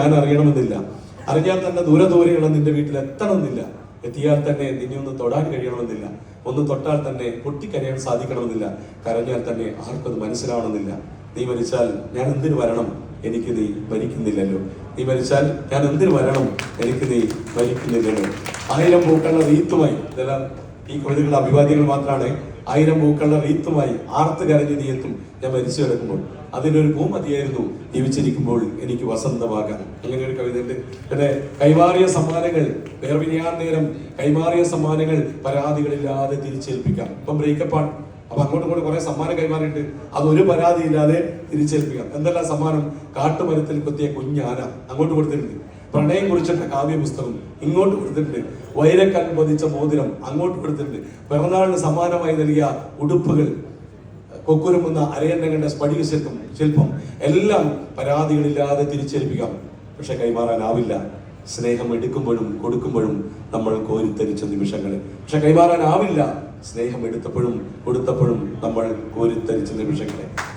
ഞാൻ അറിയണമെന്നില്ല അറിഞ്ഞാൽ തന്നെ ദൂരെ ദൂരെയുള്ള നിന്റെ വീട്ടിൽ എത്തണമെന്നില്ല. എത്തിയാൽ തന്നെ നിന്നെ ഒന്ന് തൊടാൻ കഴിയണമെന്നില്ല. ഒന്ന് തൊട്ടാൽ തന്നെ പൊട്ടിക്കരയാൻ സാധിക്കണമെന്നില്ല. കരഞ്ഞാൽ തന്നെ ആർക്കത് മനസ്സിലാവണമെന്നില്ല. നീ മരിച്ചാൽ ഞാൻ എന്തിനു വരണം? എനിക്ക് നീ മരിക്കുന്നില്ലല്ലോ. നീ മരിച്ചാൽ ഞാൻ എന്തിനു വരണം? എനിക്ക് നീ മരിക്കുന്നില്ലല്ലോ. ആയിരം പൂക്കളുടെ റീത്തുമായി ഇതെല്ലാം ഈ കവിതകളുടെ അഭിവാദ്യങ്ങൾ മാത്രമാണ് ആയിരം പൂക്കളുടെ റീത്തുമായി ആർത്ത് കരഞ്ഞു നീയെത്തും ഞാൻ മരിച്ചു കിടക്കുമ്പോൾ. അതിനൊരു ഭൂമതിയായിരുന്നു ജീവിച്ചിരിക്കുമ്പോൾ എനിക്ക് വസന്തമാകാൻ. അങ്ങനെ ഒരു കവിതയുണ്ട് പിന്നെ കൈമാറിയ സമ്മാനങ്ങൾ വേർപിരിയാൻ നേരം കൈമാറിയ സമ്മാനങ്ങൾ പരാതികളില്ലാതെ തിരിച്ചേൽപ്പിക്കാം. ഇപ്പം ബ്രേക്കപ്പാണ് അപ്പൊ അങ്ങോട്ടും ഇങ്ങോട്ടും കുറെ സമ്മാനം കൈമാറിയിട്ട് അതൊരു പരാതിയില്ലാതെ തിരിച്ചേൽപ്പിക്കാം. എന്തെല്ലാം സമ്മാനം? കാട്ടുമരത്തിൽ കൊത്തിയ കുഞ്ഞാന അങ്ങോട്ട് കൊടുത്തിട്ടുണ്ട് പ്രണയം കുറിച്ചിട്ട കാവ്യ പുസ്തകം ഇങ്ങോട്ട് കൊടുത്തിട്ടുണ്ട്. വൈരക്കൽ പതിച്ച മോതിരം അങ്ങോട്ട് കൊടുത്തിട്ടുണ്ട്. പിറന്നാളിന് സമ്മാനമായി നൽകിയ ഉടുപ്പുകൾ കൊക്കുരുമുന്ന അരയണ്ണങ്ങളുടെ സ്പടിക ശില്പം ശില്പം എല്ലാം പരാതികളില്ലാതെ തിരിച്ചേൽപ്പിക്കാം. പക്ഷെ കൈമാറാനാവില്ല. സ്നേഹം എടുക്കുമ്പോഴും കൊടുക്കുമ്പോഴും നമ്മൾ കോരിത്തരിച്ച നിമിഷങ്ങൾ പക്ഷെ കൈമാറാനാവില്ല. സ്നേഹം എടുത്തപ്പോഴും കൊടുത്തപ്പോഴും നമ്മൾ കോരിത്തരിച്ച നിമിഷങ്ങളെ.